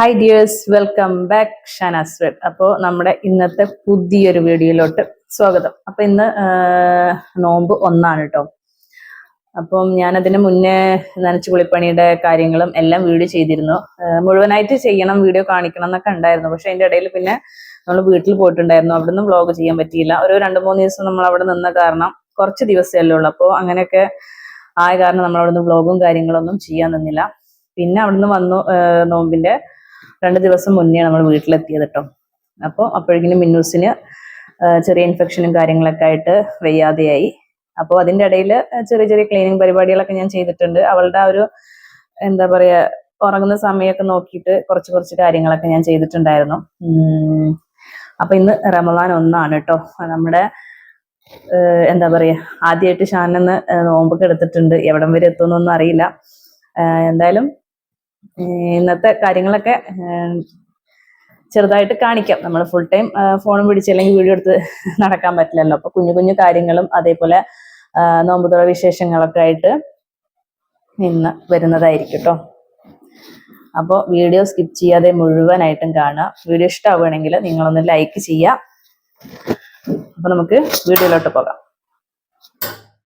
Hi dears welcome back Shanas web അപ്പോൾ നമ്മുടെ ഇന്നത്തെ പുതിയൊരു വീഡിയോയിലോട്ട് സ്വാഗതം. അപ്പോൾ ഇന്ന് നോമ്പ് ഒന്നാണ് കേട്ടോ അപ്പം ഞാനതിന് മുന്നേ നനച്ചു കുളിപ്പണിയുടെ കാര്യങ്ങളും എല്ലാം വീഡിയോ ചെയ്തിരുന്നു. മുഴുവനായിട്ട് ചെയ്യണം വീഡിയോ കാണിക്കണം എന്നൊക്കെ ഉണ്ടായിരുന്നു. പക്ഷെ അതിന്റെ ഇടയിൽ പിന്നെ നമ്മൾ വീട്ടിൽ പോയിട്ടുണ്ടായിരുന്നു. അവിടെ അവിടുന്ന് വ്ളോഗ് ചെയ്യാൻ പറ്റിയില്ല. ഒരു രണ്ട് മൂന്ന് ദിവസം നമ്മൾ അവിടെ നിന്ന കാരണം കുറച്ച് ദിവസമല്ലേ ഉള്ളൂ. അപ്പോൾ അങ്ങനെയൊക്കെ ആയ കാരണം നമ്മൾ അവിടെ നിന്ന് വ്ളോഗും കാര്യങ്ങളൊന്നും ചെയ്യാൻ നിന്നില്ല. പിന്നെ അവിടുന്ന് വന്നു നോമ്പിന്റെ രണ്ട് ദിവസം മുന്നേ നമ്മൾ വീട്ടിലെത്തിയത് കേട്ടോ അപ്പോൾ അപ്പോഴേക്കിനും മിന്നൂസിന് ചെറിയ ഇൻഫെക്ഷനും കാര്യങ്ങളൊക്കെ ആയിട്ട് വയ്യാതെയായി. അപ്പോൾ അതിന്റെ ഇടയിൽ ചെറിയ ചെറിയ ക്ലീനിങ് പരിപാടികളൊക്കെ ഞാൻ ചെയ്തിട്ടുണ്ട്. അവളുടെ ആ ഒരു എന്താ പറയുക ഉറങ്ങുന്ന സമയമൊക്കെ നോക്കിയിട്ട് കുറച്ച് കുറച്ച് കാര്യങ്ങളൊക്കെ ഞാൻ ചെയ്തിട്ടുണ്ടായിരുന്നു. അപ്പൊ ഇന്ന് റമദാൻ ഒന്നാണ് കേട്ടോ നമ്മുടെ എന്താ പറയാ ആദ്യമായിട്ട് ഷാനെന്ന് നോമ്പൊക്കെ എടുത്തിട്ടുണ്ട്. എവിടം വരെ എത്തുമെന്നൊന്നും അറിയില്ല. എന്തായാലും ഇന്നത്തെ കാര്യങ്ങളൊക്കെ ചെറുതായിട്ട് കാണിക്കാം. നമ്മൾ ഫുൾ ടൈം ഫോണും പിടിച്ച് അല്ലെങ്കിൽ വീഡിയോ എടുത്ത് നടക്കാൻ പറ്റില്ലല്ലോ. അപ്പൊ കുഞ്ഞു കുഞ്ഞു കാര്യങ്ങളും അതേപോലെ നോമ്പുതുറ വിശേഷങ്ങളൊക്കെ ആയിട്ട് ഇന്ന് വരുന്നതായിരിക്കും കേട്ടോ അപ്പോൾ വീഡിയോ സ്കിപ്പ് ചെയ്യാതെ മുഴുവനായിട്ടും കാണുക. വീഡിയോ ഇഷ്ടമാവുകയാണെങ്കിൽ നിങ്ങളൊന്ന് ലൈക്ക് ചെയ്യുക. അപ്പൊ നമുക്ക് വീഡിയോയിലോട്ട് പോകാം.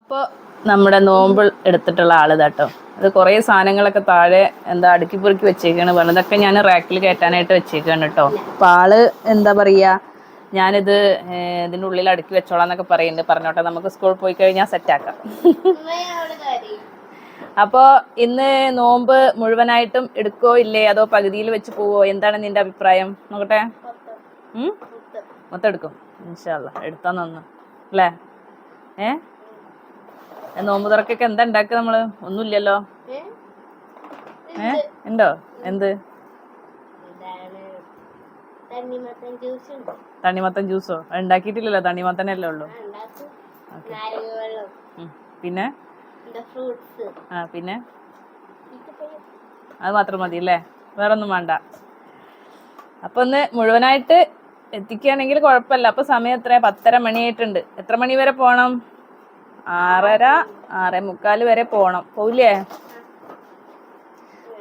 അപ്പോൾ നമ്മുടെ നോമ്പ് എടുത്തിട്ടുള്ള ആൾ കേട്ടോ അത് കുറേ സാധനങ്ങളൊക്കെ താഴെ എന്താ അടുക്കി പൊറുക്കി വെച്ചേക്കാണ് പറഞ്ഞത്. ഇതൊക്കെ ഞാൻ റാക്കിൽ കയറ്റാനായിട്ട് വെച്ചേക്കാണ് കേട്ടോ അപ്പൊ ആൾ എന്താ പറയാ ഞാനിത് ഇതിന്റെ ഉള്ളിൽ അടുക്കി വെച്ചോളാം എന്നൊക്കെ പറയുന്നുണ്ട് പറഞ്ഞോട്ടെ നമുക്ക് സ്കൂളിൽ പോയി കഴിഞ്ഞാൽ സെറ്റാക്കാം അപ്പോ ഇന്ന് നോമ്പ് മുഴുവനായിട്ടും എടുക്കോ ഇല്ലേ? അതോ പകുതിയിൽ വെച്ച് പോവോ? എന്താണ് നിന്റെ അഭിപ്രായം? നോക്കട്ടെ? മൊത്തം എടുക്കും. ഇൻഷാല്ല എടുത്താ നന്ന്. അല്ലേ? ഏ ഏ, നോമ്പ് തുറക്കൊക്കെ എന്താ ഉണ്ടാക്കുക നമ്മൾ? ഒന്നുമില്ലല്ലോ. ഏ? ഉണ്ടോ എന്ത്? തണ്ണിമത്തൻ ജ്യൂസ്. ഉണ്ടാക്കിയിട്ടില്ലല്ലോ തണ്ണിമത്തനല്ലേ ഉള്ളൂ. പിന്നെ? ആ പിന്നെ? അത് മാത്രം മതി അല്ലേ? വേറെ ഒന്നും വേണ്ട. അപ്പൊ ഒന്ന് മുഴുവനായിട്ട് എത്തിക്കുകയാണെങ്കിൽ കുഴപ്പമില്ല. അപ്പൊ സമയം എത്ര പത്തര മണിയായിട്ടുണ്ട്. എത്ര മണി വരെ പോണം? ആറര ആറേ മുക്കാൽ വരെ പോണം. പോവില്ലേ?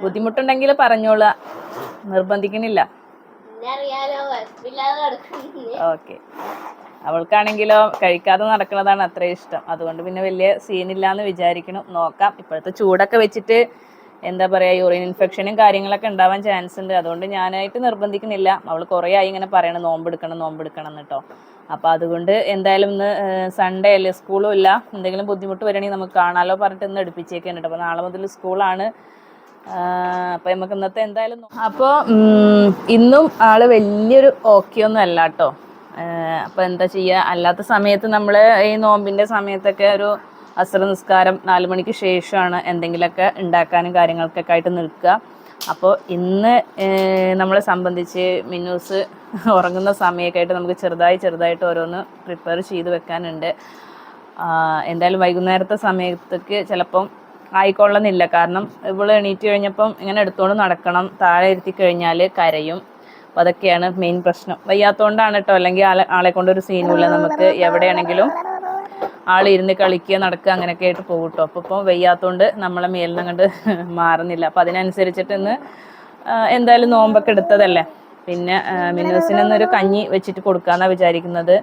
ബുദ്ധിമുട്ടുണ്ടെങ്കിൽ പറഞ്ഞോള. നിർബന്ധിക്കണില്ല. ഓക്കെ. അവൾക്കാണെങ്കിലോ കഴിക്കാതെ നടക്കുന്നതാണ് അത്ര ഇഷ്ടം. അതുകൊണ്ട് പിന്നെ വലിയ സീനില്ല എന്ന് വിചാരിക്കണം. നോക്കാം. ഇപ്പോഴത്തെ ചൂടൊക്കെ വെച്ചിട്ട് എന്താ പറയാ യൂറിൻ ഇൻഫെക്ഷനും കാര്യങ്ങളൊക്കെ ഉണ്ടാവാൻ ചാൻസ് ഉണ്ട് അതുകൊണ്ട് ഞാനായിട്ട് നിർബന്ധിക്കുന്നില്ല അവൾ കുറേ ആയി ഇങ്ങനെ പറയണം നോമ്പെടുക്കണം നോമ്പെടുക്കണം എന്ന് കേട്ടോ അപ്പൊ അതുകൊണ്ട് എന്തായാലും ഇന്ന് സൺഡേ അല്ലേ സ്കൂളും ഇല്ല. എന്തെങ്കിലും ബുദ്ധിമുട്ട് വരികയാണെങ്കിൽ നമുക്ക് കാണാലോ പറഞ്ഞിട്ട് ഇന്ന് എടുപ്പിച്ചേക്കാണ് കേട്ടോ. അപ്പൊ നാളെ മുതൽ സ്കൂളാണ് അപ്പൊ നമുക്ക് ഇന്നത്തെ എന്തായാലും അപ്പോൾ അപ്പൊ ഇന്നും ആൾ വലിയൊരു ഓക്കെ ഒന്നും അല്ല കേട്ടോ. അപ്പൊ എന്താ ചെയ്യുക അല്ലാത്ത സമയത്ത് നമ്മൾ ഈ നോമ്പിന്റെ സമയത്തൊക്കെ ഒരു അസ്ത്ര നിസ്കാരം നാല് മണിക്ക് ശേഷമാണ് എന്തെങ്കിലുമൊക്കെ ഉണ്ടാക്കാനും കാര്യങ്ങൾക്കൊക്കെ ആയിട്ട് നിൽക്കുക. അപ്പോൾ ഇന്ന് നമ്മളെ സംബന്ധിച്ച് മിന്നൂസ് ഉറങ്ങുന്ന സമയമൊക്കെ ആയിട്ട് നമുക്ക് ചെറുതായി ചെറുതായിട്ട് ഓരോന്ന് പ്രിപ്പയർ ചെയ്ത് വെക്കാനുണ്ട്. എന്തായാലും വൈകുന്നേരത്തെ സമയത്തേക്ക് ചിലപ്പം ആയിക്കൊള്ളുന്നില്ല കാരണം ഇവൾ എണീറ്റ് കഴിഞ്ഞപ്പം ഇങ്ങനെ എടുത്തുകൊണ്ട് നടക്കണം. താഴെ ഇരുത്തി കഴിഞ്ഞാൽ കരയും. അതൊക്കെയാണ് മെയിൻ പ്രശ്നം. വയ്യാത്തോണ്ടാണ് കേട്ടോ അല്ലെങ്കിൽ ആളെ ആളെ കൊണ്ടൊരു സീനുമില്ല നമുക്ക് എവിടെയാണെങ്കിലും ആൾ ഇരുന്ന് കളിക്കുക നടക്കുക അങ്ങനെയൊക്കെ ആയിട്ട് പോകും കേട്ടോ അപ്പോൾ ഇപ്പോൾ വെയ്യാത്തതുകൊണ്ട് നമ്മളെ മേലിൽ കണ്ട് മാറുന്നില്ല. അപ്പം അതിനനുസരിച്ചിട്ട് ഇന്ന് എന്തായാലും നോമ്പൊക്കെ എടുത്തതല്ലേ? പിന്നെ ആ, മിന്നൂസിനൊന്നൊരു കഞ്ഞി വെച്ചിട്ട് കൊടുക്കാന്നാണ് വിചാരിക്കുന്നത്.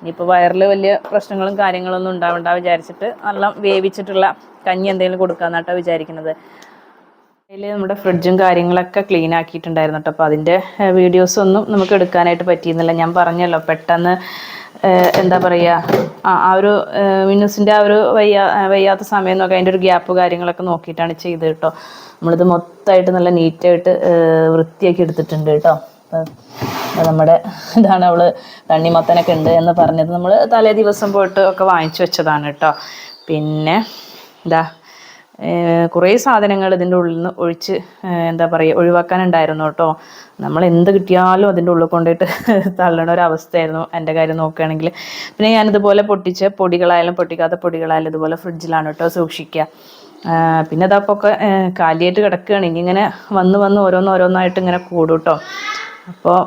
ഇനിയിപ്പോൾ വയറിൽ വലിയ പ്രശ്നങ്ങളും കാര്യങ്ങളൊന്നും ഉണ്ടാവണ്ട വിചാരിച്ചിട്ട് നല്ല വേവിച്ചിട്ടുള്ള കഞ്ഞി എന്തെങ്കിലും കൊടുക്കാന്നാട്ടോ വിചാരിക്കുന്നത്. അതിൽ നമ്മുടെ ഫ്രിഡ്ജും കാര്യങ്ങളൊക്കെ ക്ലീൻ ആക്കിയിട്ടുണ്ടായിരുന്നു കേട്ടോ അപ്പോൾ അതിന്റെ വീഡിയോസ് ഒന്നും നമുക്ക് എടുക്കാനായിട്ട് പറ്റിയിരുന്നില്ല. ഞാൻ പറഞ്ഞല്ലോ പെട്ടെന്ന് എന്താ പറയുക ആ ആ ഒരു മിനുസിന്റെ ആ ഒരു വയ്യാ വയ്യാത്ത സമയം നോക്കി അതിന്റെ ഒരു ഗ്യാപ്പ് കാര്യങ്ങളൊക്കെ നോക്കിയിട്ടാണ് ചെയ്തത് കേട്ടോ. നമ്മളിത് മൊത്തമായിട്ട് നല്ല നീറ്റായിട്ട് വൃത്തിയാക്കി എടുത്തിട്ടുണ്ട് കേട്ടോ. നമ്മുടെ ഇതാണ് അവൾ തണ്ണിമത്തനൊക്കെ ഉണ്ട് എന്ന് പറഞ്ഞത്. നമ്മൾ തലേ ദിവസം പോയിട്ട് ഒക്കെ വാങ്ങിച്ചു വെച്ചതാണ് കേട്ടോ. പിന്നെ ഏഹ് കുറേ സാധനങ്ങൾ ഇതിന്റെ ഉള്ളിൽ നിന്ന് ഒഴിച്ച് എന്താ പറയുക ഒഴിവാക്കാനുണ്ടായിരുന്നു കേട്ടോ. നമ്മൾ എന്ത് കിട്ടിയാലും അതിന്റെ ഉള്ളിൽ കൊണ്ടിട്ട് തള്ളണ ഒരു അവസ്ഥയായിരുന്നു എന്റെ കാര്യം നോക്കുകയാണെങ്കിൽ. പിന്നെ ഞാനിതുപോലെ പൊട്ടിച്ച പൊടികളായാലും പൊട്ടിക്കാത്ത പൊടികളായാലും ഇതുപോലെ ഫ്രിഡ്ജിലാണ് കേട്ടോ സൂക്ഷിക്കുക. പിന്നെ അതപ്പോൾ ഒക്കെ കാലിയായിട്ട് കിടക്കുകയാണ്. ഇനി ഇങ്ങനെ വന്ന് വന്ന് ഓരോന്നോരോന്നായിട്ട് ഇങ്ങനെ കൂടും കേട്ടോ. അപ്പോൾ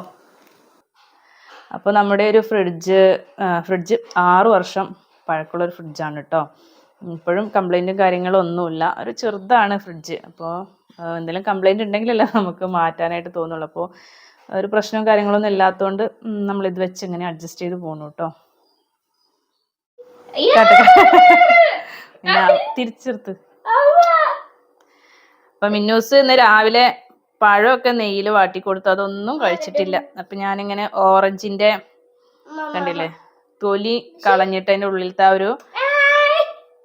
അപ്പോൾ നമ്മുടെ ഒരു ഫ്രിഡ്ജ് ഫ്രിഡ്ജ് ആറ് വർഷം പഴക്കമുള്ള ഒരു ഫ്രിഡ്ജാണ് കേട്ടോ. ഇപ്പോഴും കംപ്ലൈന്റും കാര്യങ്ങളും ഒന്നുമില്ല. ഒരു ചെറുതാണ് ഫ്രിഡ്ജ് അപ്പോൾ എന്തെങ്കിലും കംപ്ലൈന്റ് ഉണ്ടെങ്കിലല്ല നമുക്ക് മാറ്റാനായിട്ട് തോന്നുള്ളൂ. അപ്പോൾ ഒരു പ്രശ്നവും കാര്യങ്ങളൊന്നും ഇല്ലാത്തതുകൊണ്ട് നമ്മൾ ഇത് വെച്ച് ഇങ്ങനെ അഡ്ജസ്റ്റ് ചെയ്ത് പോകുന്നു കേട്ടോ തിരിച്ചെടുത്ത്. അപ്പൊ മിന്നൂസ് ഇന്ന് രാവിലെ പഴമൊക്കെ നെയ്യിൽ വാട്ടി കൊടുത്തു അതൊന്നും കഴിച്ചിട്ടില്ല. അപ്പൊ ഞാനിങ്ങനെ ഓറഞ്ചിന്റെ കണ്ടില്ലേ തൊലി കളഞ്ഞിട്ട് അതിന്റെ ഉള്ളിലത്തെ ആ ഒരു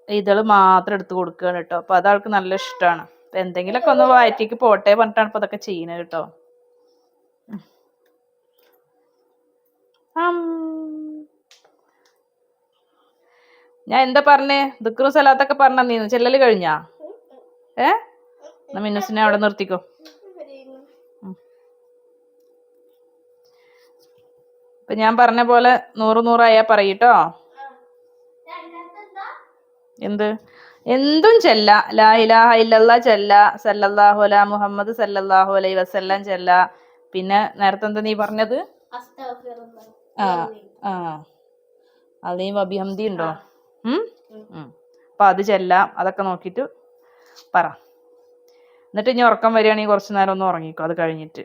ഇതൾ മാത്രം എടുത്ത് കൊടുക്കുകയാണ് കേട്ടോ അപ്പൊ അതാൾക്ക് നല്ല ഇഷ്ടമാണ് അപ്പൊ എന്തെങ്കിലുമൊക്കെ ഒന്ന് വയറ്റിക്ക് പോട്ടെ പറഞ്ഞിട്ടാണ് ഇപ്പൊ അതൊക്കെ ചെയ്യുന്നത് കേട്ടോ. ഞാൻ എന്താ പറഞ്ഞേ? ദുക്കറും സ്ഥലത്തൊക്കെ പറഞ്ഞ നീ ചെല്ലല് കഴിഞ്ഞാ? ഏ? എന്നാ മിന്നൂസിനെ അവിടെ നിർത്തിക്കോ. ഇപ്പൊ ഞാൻ പറഞ്ഞ പോലെ നൂറ് നൂറായാ പറയട്ടോ എന്ത്? എന്തും ചെല്ല. ലാ ഇലാഹ ഇല്ലല്ലാ ചെല്ല. സല്ലല്ലാഹു അല മുഹമ്മദ് സല്ലല്ലാഹു അലൈ വസല്ലം ചെല്ല. പിന്നെ നേരത്തെ എന്താ നീ പറഞ്ഞത്? ആ ആ. അലീം അഭിഹംദി ഉണ്ടോ. അപ്പൊ അത് ചെല്ലാം. അതൊക്കെ നോക്കിട്ട് പറ. എന്നിട്ട് ഇനി ഉറക്കം വരികയാണെങ്കിൽ കുറച്ചു നേരം ഒന്ന് ഉറങ്ങിക്കോ. അത് കഴിഞ്ഞിട്ട്.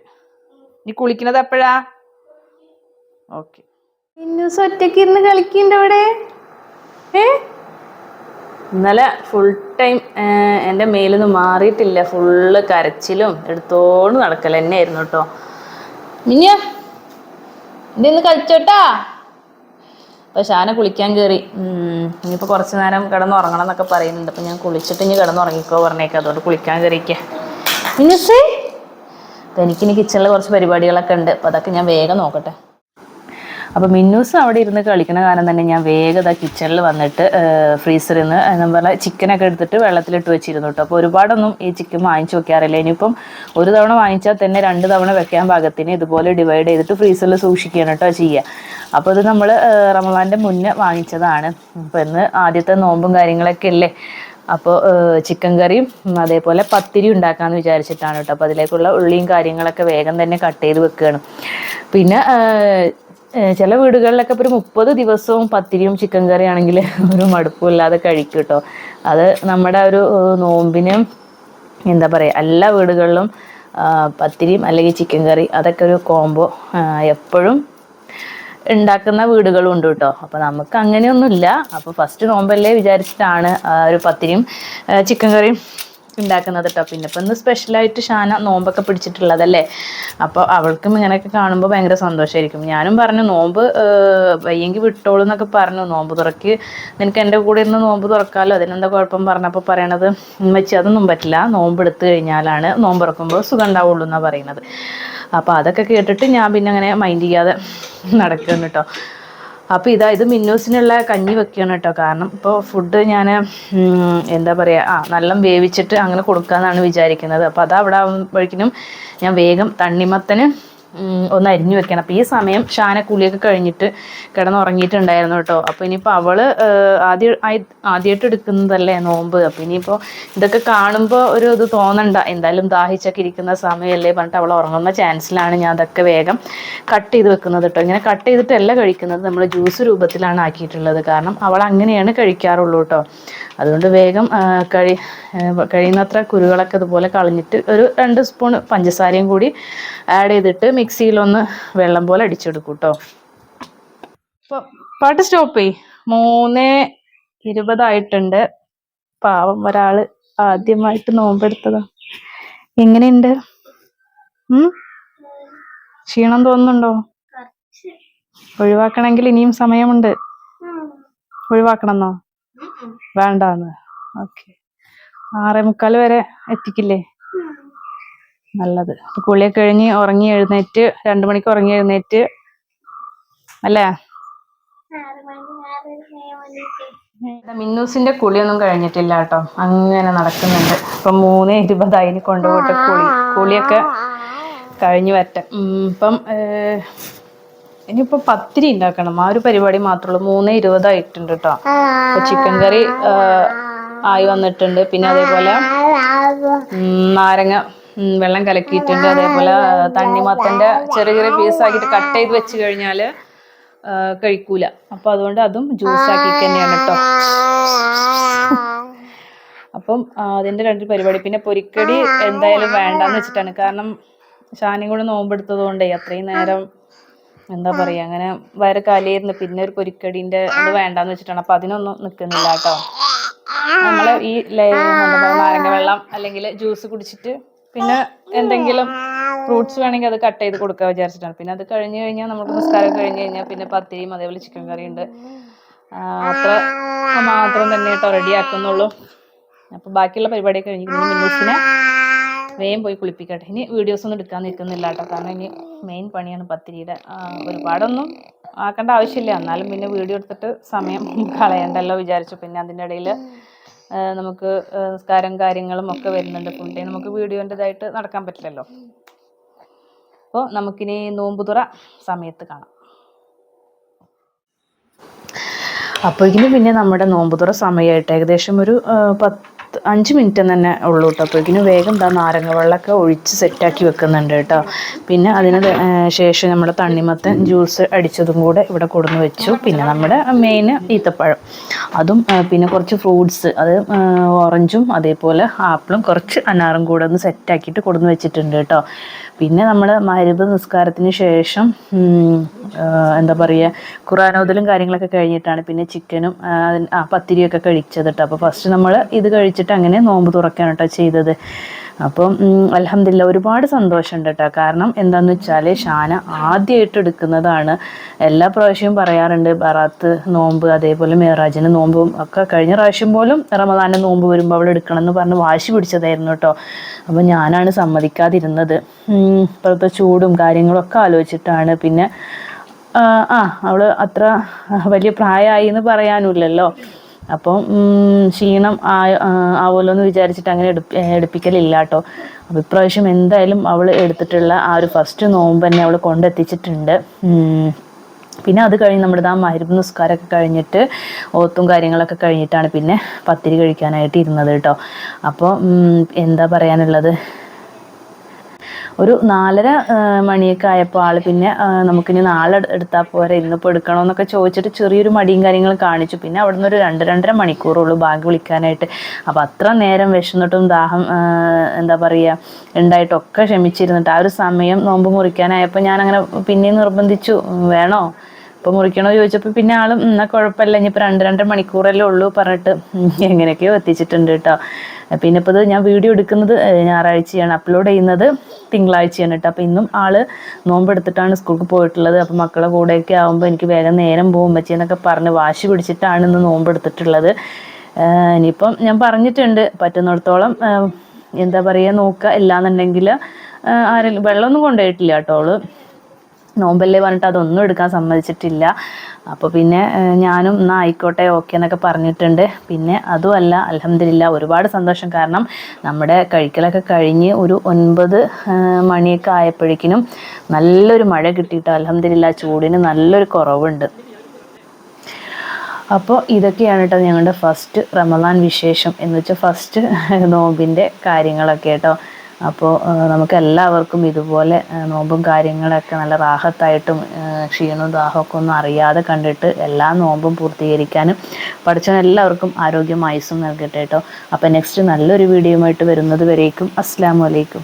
നീ കുളിക്കുന്നത് എപ്പോഴാ? ഓക്കെ. ഒറ്റയ്ക്ക് ഇരുന്ന് കളിക്കണ്ട അവിടെ? ഏ? ഇന്നലെ ഫുൾ ടൈം എന്റെ മേലൊന്നും മാറിയിട്ടില്ല. ഫുള്ള് കരച്ചിലും എടുത്തോണ്ട് നടക്കൽ തന്നെയായിരുന്നു കേട്ടോ മിനിയ ഇനി കഴിച്ചോട്ടാ? അപ്പൊ ഷാന കുളിക്കാൻ കയറി ഇനിയിപ്പോൾ കുറച്ച് നേരം കിടന്നുറങ്ങണം എന്നൊക്കെ പറയുന്നുണ്ട്. അപ്പൊ ഞാൻ കുളിച്ചിട്ട് ഇനി കിടന്നുറങ്ങിക്കോ പറഞ്ഞേക്കാം. അതുകൊണ്ട് കുളിക്കാൻ കയറിക്കേ മിനുസേ അപ്പൊ എനിക്കിനി കിച്ചണിൽ കുറച്ച് പരിപാടികളൊക്കെ ഉണ്ട്. അപ്പൊ അതൊക്കെ ഞാൻ വേഗം നോക്കട്ടെ. അപ്പോൾ മിന്നൂസ് അവിടെ ഇരുന്ന് കളിക്കുന്ന കാരണം തന്നെ ഞാൻ വേഗത കിച്ചണിൽ വന്നിട്ട് ഫ്രീസറിൽ നിന്ന് നമ്മൾ ചിക്കനൊക്കെ എടുത്തിട്ട് വെള്ളത്തിലിട്ട് വെച്ചിരുന്നു കേട്ടോ അപ്പോൾ ഒരുപാടൊന്നും ഈ ചിക്കൻ വാങ്ങിച്ചു വെക്കാറില്ല. ഇനിയിപ്പം ഒരു തവണ വാങ്ങിച്ചാൽ തന്നെ രണ്ട് തവണ വെക്കാൻ പാകത്തിന് ഇതുപോലെ ഡിവൈഡ് ചെയ്തിട്ട് ഫ്രീസറിൽ സൂക്ഷിക്കുകയാണ് കേട്ടോ ചെയ്യുക. അപ്പോൾ ഇത് നമ്മൾ റമദാന്റെ മുന്നേ വാങ്ങിച്ചതാണ്. അപ്പോൾ ഇന്ന് ആദ്യത്തെ നോമ്പും കാര്യങ്ങളൊക്കെ അല്ലേ? അപ്പോൾ ചിക്കൻ കറിയും അതേപോലെ പത്തിരി ഉണ്ടാക്കാമെന്ന് വിചാരിച്ചിട്ടാണ് കേട്ടോ അപ്പോൾ അതിലേക്കുള്ള ഉള്ളിയും കാര്യങ്ങളൊക്കെ വേഗം തന്നെ കട്ട് ചെയ്ത് വെക്കുകയാണ് പിന്നെ ചില വീടുകളിലൊക്കെ ഇപ്പോൾ ഒരു മുപ്പത് ദിവസവും പത്തിരിയും ചിക്കൻ കറി ആണെങ്കിൽ ഒരു മടുപ്പില്ലാതെ കഴിക്കും കേട്ടോ. അത് നമ്മുടെ ഒരു നോമ്പിനും എന്താ പറയുക എല്ലാ വീടുകളിലും പത്തിരിയും അല്ലെങ്കിൽ ചിക്കൻ കറി അതൊക്കെ ഒരു കോംബോ എപ്പോഴും ഉണ്ടാക്കുന്ന വീടുകളും ഉണ്ട് കേട്ടോ. അപ്പോൾ നമുക്ക് അങ്ങനെയൊന്നുമില്ല. അപ്പോൾ ഫസ്റ്റ് നോമ്പല്ലേ വിചാരിച്ചിട്ടാണ് ഒരു പത്തിരിയും ചിക്കൻ കറിയും ഉണ്ടാക്കുന്നത് കേട്ടോ പിന്നെ ഇപ്പം ഇന്ന് സ്പെഷ്യലായിട്ട് ഷാന നോമ്പൊക്കെ പിടിച്ചിട്ടുള്ളതല്ലേ? അപ്പോൾ അവൾക്കും ഇങ്ങനെയൊക്കെ കാണുമ്പോൾ ഭയങ്കര സന്തോഷമായിരിക്കും ഞാനും പറഞ്ഞു നോമ്പ് വയ്യെങ്കിൽ വിട്ടോളൂ എന്നൊക്കെ പറഞ്ഞു. നോമ്പ് തുറക്കി. നിനക്ക് എന്റെ കൂടെ ഇരുന്ന് നോമ്പ് തുറക്കാമല്ലോ അതിനെന്താ കുഴപ്പം? പറഞ്ഞപ്പോൾ പറയണത് വെച്ച് അതൊന്നും പറ്റില്ല. നോമ്പ് എടുത്തു കഴിഞ്ഞാലാണ് നോമ്പ് തുറക്കുമ്പോൾ സുഖം ഉണ്ടാവുള്ളൂ എന്നാണ് പറയുന്നത്. അപ്പോൾ അതൊക്കെ കേട്ടിട്ട് ഞാൻ പിന്നെ അങ്ങനെ മൈൻഡ് ചെയ്യാതെ നടക്കുന്നു കേട്ടോ അപ്പോൾ ഇതാ ഇത് മിന്നൂസിനുള്ള കഞ്ഞി വെക്കുകയാണ് കേട്ടോ. കാരണം ഇപ്പോൾ ഫുഡ് ഞാൻ എന്താ പറയുക ആ നല്ല വേവിച്ചിട്ട് അങ്ങനെ കൊടുക്കാമെന്നാണ് വിചാരിക്കുന്നത്. അപ്പോൾ അതാ അവിടെ ആകുമ്പോഴേക്കിനും ഞാൻ വേഗം തണ്ണിമത്തന് ഒന്ന് അരിഞ്ഞു വെക്കണം. അപ്പോൾ ഈ സമയം ഷാന കുളിയൊക്കെ കഴിഞ്ഞിട്ട് കിടന്നുറങ്ങിയിട്ടുണ്ടായിരുന്നു കേട്ടോ. അപ്പോൾ ഇനിയിപ്പോൾ അവൾ ആദ്യ ആദ്യമായിട്ട് എടുക്കുന്നതല്ലേ നോമ്പ്. അപ്പോൾ ഇനിയിപ്പോൾ ഇതൊക്കെ കാണുമ്പോൾ ഒരു ഇത് തോന്നണ്ട. എന്തായാലും ദാഹിച്ചൊക്കെ ഇരിക്കുന്ന സമയമല്ലേ പറഞ്ഞിട്ട് അവൾ ഉറങ്ങുന്ന ചാൻസിലാണ് ഞാൻ അതൊക്കെ വേഗം കട്ട് ചെയ്ത് വെക്കുന്നത് കേട്ടോ. ഇങ്ങനെ കട്ട് ചെയ്തിട്ടല്ല കഴിക്കുന്നത്. നമ്മൾ ജ്യൂസ് രൂപത്തിലാണ് ആക്കിയിട്ടുള്ളത്. കാരണം അവൾ അങ്ങനെയാണ് കഴിക്കാറുള്ളൂ കേട്ടോ. അതുകൊണ്ട് വേഗം കഴി കഴിയുന്നത്ര കുരുകളൊക്കെ ഇതുപോലെ കളഞ്ഞിട്ട് ഒരു രണ്ട് സ്പൂൺ പഞ്ചസാരയും കൂടി ആഡ് ചെയ്തിട്ട് മിക്സിയിലൊന്ന് വെള്ളം പോലെ അടിച്ചെടുക്കും കേട്ടോ പാട്ട് സ്റ്റോപ്പ് ചെയ് മൂന്ന് ഇരുപതായിട്ടുണ്ട്. പാവം ഒരാൾ ആദ്യമായിട്ട് നോമ്പെടുത്തതാ. എങ്ങനെയുണ്ട്? ക്ഷീണം തോന്നുന്നുണ്ടോ? ഒഴിവാക്കണമെങ്കിൽ ഇനിയും സമയമുണ്ട്. ഒഴിവാക്കണമെന്നോ? വേണ്ടാന്ന്. ഓക്കെ. ആറേ മുക്കാൽ വരെ എത്തിക്കില്ലേ? നല്ലത്. കുളിയൊക്കെ കഴിഞ്ഞ് ഉറങ്ങി എഴുന്നേറ്റ് രണ്ടു മണിക്ക് ഉറങ്ങി എഴുന്നേറ്റ് അല്ലേ? മിന്നൂസിന്റെ കുളിയൊന്നും കഴിഞ്ഞിട്ടില്ല കേട്ടോ. അങ്ങനെ നടക്കുന്നുണ്ട്. ഇപ്പൊ മൂന്ന് ഇരുപതായി കൊണ്ടുപോയിട്ട് കുളി കുളിയൊക്കെ കഴിഞ്ഞു വരട്ടെ. ഇപ്പം ഇനിയിപ്പോ പത്തിരി ഉണ്ടാക്കണം. ആ ഒരു പരിപാടി മാത്രമേ ഉള്ളൂ. മൂന്ന് ഇരുപതായിട്ടുണ്ട് കേട്ടോ. ചിക്കൻ കറി ആയി വന്നിട്ടുണ്ട്. പിന്നെ അതേപോലെ നാരങ്ങ വെള്ളം കലക്കിയിട്ടുണ്ട്. അതേപോലെ തണ്ണിമത്തന്റെ ചെറിയ ചെറിയ പീസ് ആക്കിയിട്ട് കട്ട് ചെയ്ത് വെച്ച് കഴിഞ്ഞാൽ കഴിക്കൂല. അപ്പൊ അതുകൊണ്ട് അതും ജ്യൂസ് ആക്കി തന്നെയാണ് കേട്ടോ. അപ്പം അതിന്റെ രണ്ട് പരിപാടി. പിന്നെ പൊരിക്കടി എന്തായാലും വേണ്ടാന്ന് വെച്ചിട്ടാണ്. കാരണം ഷാനും കൂടെ നോമ്പെടുത്തത് കൊണ്ടേ അത്രയും നേരം എന്താ പറയാ അങ്ങനെ വയറ് കാലിയായിരുന്നു. പിന്നെ ഒരു പൊരിക്കടീന്റെ അത് വേണ്ടാന്ന് വെച്ചിട്ടാണ്. അപ്പൊ അതിനൊന്നും നിക്കുന്നില്ല കേട്ടോ. നമ്മൾ ഈ നാരങ്ങ വെള്ളം അല്ലെങ്കിൽ ജ്യൂസ് കുടിച്ചിട്ട് പിന്നെ എന്തെങ്കിലും ഫ്രൂട്ട്സ് വേണമെങ്കിൽ അത് കട്ട് ചെയ്ത് കൊടുക്കുക വിചാരിച്ചിട്ടാണ്. പിന്നെ അത് കഴിഞ്ഞു കഴിഞ്ഞാൽ നമുക്ക് നിസ്കാരം കഴിഞ്ഞു കഴിഞ്ഞാൽ പിന്നെ പത്തിരിയും അതേപോലെ ചിക്കൻ കറി ഉണ്ട് അത്ര മാത്രം തന്നെ കേട്ടോ റെഡി ആക്കുന്നുള്ളൂ അപ്പൊ ബാക്കിയുള്ള പരിപാടിയൊക്കെ കഴിഞ്ഞ് പിന്നെ മിന്നൂസിനെ വേഗം പോയി കുളിപ്പിക്കട്ടെ. ഇനി വീഡിയോസ് ഒന്നും എടുക്കാൻ നിൽക്കുന്നില്ല കേട്ടോ. കാരണം ഇനി മെയിൻ പണിയാണ് പത്തിരിയുടെ ഒരുപാടൊന്നും ആക്കേണ്ട ആവശ്യമില്ല. എന്നാലും പിന്നെ വീഡിയോ എടുത്തിട്ട് സമയം കളയണ്ടല്ലോ വിചാരിച്ചു. പിന്നെ അതിന്റെ ഇടയിൽ നമുക്ക് നിസ്കാരം കാര്യങ്ങളും ഒക്കെ വരുന്നുണ്ട്. ഫുൾ ഡേ നമുക്ക് വീഡിയോന്റെതായിട്ട് നടക്കാൻ പറ്റില്ലല്ലോ. അപ്പോൾ നമുക്കിനി നോമ്പുതുറ സമയത്ത് കാണാം. അപ്പോഴേക്കിനും പിന്നെ നമ്മുടെ നോമ്പുതുറ സമയമായിട്ട് ഏകദേശം ഒരു ആ, പത്ത് അഞ്ച് മിനിറ്റ് തന്നെ ഉള്ളൂ കേട്ടോ അപ്പോഴേക്കിനും വേഗം എന്താ നാരങ്ങ വെള്ളമൊക്കെ ഒഴിച്ച് സെറ്റാക്കി വെക്കുന്നുണ്ട് കേട്ടോ പിന്നെ അതിന് ശേഷം നമ്മുടെ തണ്ണിമത്തൻ ജ്യൂസ് അടിച്ചതും കൂടെ ഇവിടെ കൊടുന്ന് വെച്ചു. പിന്നെ നമ്മുടെ മെയിൻ ഈത്തപ്പഴം. അതും പിന്നെ കുറച്ച് ഫ്രൂട്ട്സ് അത് ഓറഞ്ചും അതേപോലെ ആപ്പിളും കുറച്ച് അനാറും കൂടെ ഒന്ന് സെറ്റാക്കിയിട്ട് കൊടുന്ന് വെച്ചിട്ടുണ്ട് കേട്ടോ പിന്നെ നമ്മൾ മരുഭ നിസ്കാരത്തിന് ശേഷം എന്താ പറയുക ഖുറാനോദലും കാര്യങ്ങളൊക്കെ കഴിഞ്ഞിട്ടാണ് പിന്നെ ചിക്കനും ആ പത്തിരിയൊക്കെ കഴിച്ചത് കേട്ടോ അപ്പോൾ ഫസ്റ്റ് നമ്മൾ ഇത് കഴിച്ചിട്ട് അങ്ങനെ നോമ്പ് തുറക്കാൻ കേട്ടോ ചെയ്തത്. അപ്പം അലഹമില്ല ഒരുപാട് സന്തോഷമുണ്ട് കേട്ടോ കാരണം എന്താന്ന് വെച്ചാൽ ഷാന ആദ്യമായിട്ട് എടുക്കുന്നതാണ്. എല്ലാ പ്രാവശ്യവും പറയാറുണ്ട് ബറാത്ത് നോമ്പ് അതേപോലെ മേറാജിന് നോമ്പും ഒക്കെ കഴിഞ്ഞ പ്രാവശ്യം പോലും റമദാന്റെ നോമ്പ് വരുമ്പോൾ അവൾ എടുക്കണം എന്ന് പറഞ്ഞ് വാശി പിടിച്ചതായിരുന്നു കേട്ടോ അപ്പോൾ ഞാനാണ് സമ്മതിക്കാതിരുന്നത്. ഇപ്പോഴത്തെ ചൂടും കാര്യങ്ങളൊക്കെ ആലോചിച്ചിട്ടാണ്. പിന്നെ ആ അവൾ അത്ര വലിയ പ്രായമായി എന്ന് പറയാനുമില്ലല്ലോ അപ്പം ക്ഷീണം ആവുമല്ലോ എന്ന് വിചാരിച്ചിട്ട് അങ്ങനെ എടുപ്പി എടുപ്പിക്കലില്ല കേട്ടോ അപ്പോൾ ഇപ്രാവശ്യം എന്തായാലും അവൾ എടുത്തിട്ടുള്ള ആ ഒരു ഫസ്റ്റ് നോമ്പ് തന്നെ അവൾ കൊണ്ടെത്തിച്ചിട്ടുണ്ട്. പിന്നെ അത് കഴിഞ്ഞ് നമ്മുടെ ആ മരുന്ന് നിസ്കാരമൊക്കെ കഴിഞ്ഞിട്ട് ഓത്തും കാര്യങ്ങളൊക്കെ കഴിഞ്ഞിട്ടാണ് പിന്നെ പത്തിരി കഴിക്കാനായിട്ട് ഇരുന്നത് കേട്ടോ. അപ്പോൾ എന്താ പറയാനുള്ളത്? ഒരു നാലര മണിയൊക്കെ ആയപ്പോൾ ആൾ പിന്നെ നമുക്കിനി നാളെ എടു- എടുത്താൽ പോരെ ഇന്നിപ്പോൾ എടുക്കണമെന്നൊക്കെ ചോദിച്ചിട്ട് ചെറിയൊരു മടിയും കാര്യങ്ങളും കാണിച്ചു. പിന്നെ അവിടെ നിന്ന് ഒരു രണ്ട് രണ്ടര മണിക്കൂറുള്ളൂ ബാഗ് വിളിക്കാനായിട്ട്. അപ്പോൾ അത്ര നേരം വിശന്നിട്ടും ദാഹം എന്താ പറയുക ഉണ്ടായിട്ടൊക്കെ ക്ഷമിച്ചിരുന്നിട്ട് ആ ഒരു സമയം നോമ്പ് മുറിക്കാനായപ്പോൾ ഞാനങ്ങനെ പിന്നെയും നിർബന്ധിച്ചു. വേണോ? ഇപ്പൊ മുറിക്കണോ ചോദിച്ചപ്പോൾ പിന്നെ ആളും എന്നാൽ കുഴപ്പമില്ല ഇനിയിപ്പോൾ രണ്ട് രണ്ടര മണിക്കൂറല്ലേ ഉള്ളൂ പറഞ്ഞിട്ട് എങ്ങനെയൊക്കെയോ എത്തിച്ചിട്ടുണ്ട് കേട്ടോ. പിന്നെ ഇപ്പോൾ ഞാൻ വീഡിയോ എടുക്കുന്നത് ഞായറാഴ്ചയാണ് അപ്ലോഡ് ചെയ്യുന്നത് തിങ്കളാഴ്ചയാണ് കേട്ടോ. അപ്പോൾ ഇന്നും ആൾ നോമ്പെടുത്തിട്ടാണ് സ്കൂൾക്ക് പോയിട്ടുള്ളത്. അപ്പോൾ മക്കളെ കൂടെയൊക്കെ ആകുമ്പോൾ എനിക്ക് വേഗം നേരം പോകും എന്നൊക്കെ പറഞ്ഞ് വാശി പിടിച്ചിട്ടാണ് ഇന്ന് നോമ്പെടുത്തിട്ടുള്ളത് ഇനിയിപ്പം ഞാൻ പറഞ്ഞിട്ടുണ്ട് പറ്റുന്നിടത്തോളം എന്താ പറയുക നോക്കുക. ഇല്ലാന്നുണ്ടെങ്കിൽ ആരെങ്കിലും വെള്ളമൊന്നും കൊണ്ടുപോയിട്ടില്ല കേട്ടോ അവൾ. നോമ്പല്ലേ പറഞ്ഞിട്ട് അതൊന്നും എടുക്കാൻ സമ്മതിച്ചിട്ടില്ല. അപ്പോൾ പിന്നെ ഞാനും എന്നാൽ ആയിക്കോട്ടെ ഓക്കെ എന്നൊക്കെ പറഞ്ഞിട്ടുണ്ട്. പിന്നെ അതുമല്ല അലഹമില്ല ഒരുപാട് സന്തോഷം. കാരണം നമ്മുടെ കഴിക്കലൊക്കെ കഴിഞ്ഞ് ഒരു ഒൻപത് മണിയൊക്കെ ആയപ്പോഴേക്കിനും നല്ലൊരു മഴ കിട്ടിയിട്ട് അലഹമില്ല ചൂടിന് നല്ലൊരു കുറവുണ്ട്. അപ്പോൾ ഇതൊക്കെയാണ് കേട്ടോ ഞങ്ങളുടെ ഫസ്റ്റ് റമദാൻ വിശേഷം. എന്ന് വെച്ചാൽ ഫസ്റ്റ് നോമ്പിന്റെ കാര്യങ്ങളൊക്കെ കേട്ടോ അപ്പോൾ നമുക്ക് എല്ലാവർക്കും ഇതുപോലെ നോമ്പും കാര്യങ്ങളൊക്കെ നല്ല റാഹത്തായിട്ടും ക്ഷീണവും ദാഹമൊക്കെ ഒന്നും അറിയാതെ കണ്ടിട്ട് എല്ലാ നോമ്പും പൂർത്തീകരിക്കാനും പഠിച്ചവൻ എല്ലാവർക്കും ആരോഗ്യം ആയുസ്സും നൽകട്ടെ കേട്ടോ അപ്പോൾ നെക്സ്റ്റ് നല്ലൊരു വീഡിയോയുമായിട്ട് വരുന്നത് വരേക്കും. അസ്സാം വലൈക്കും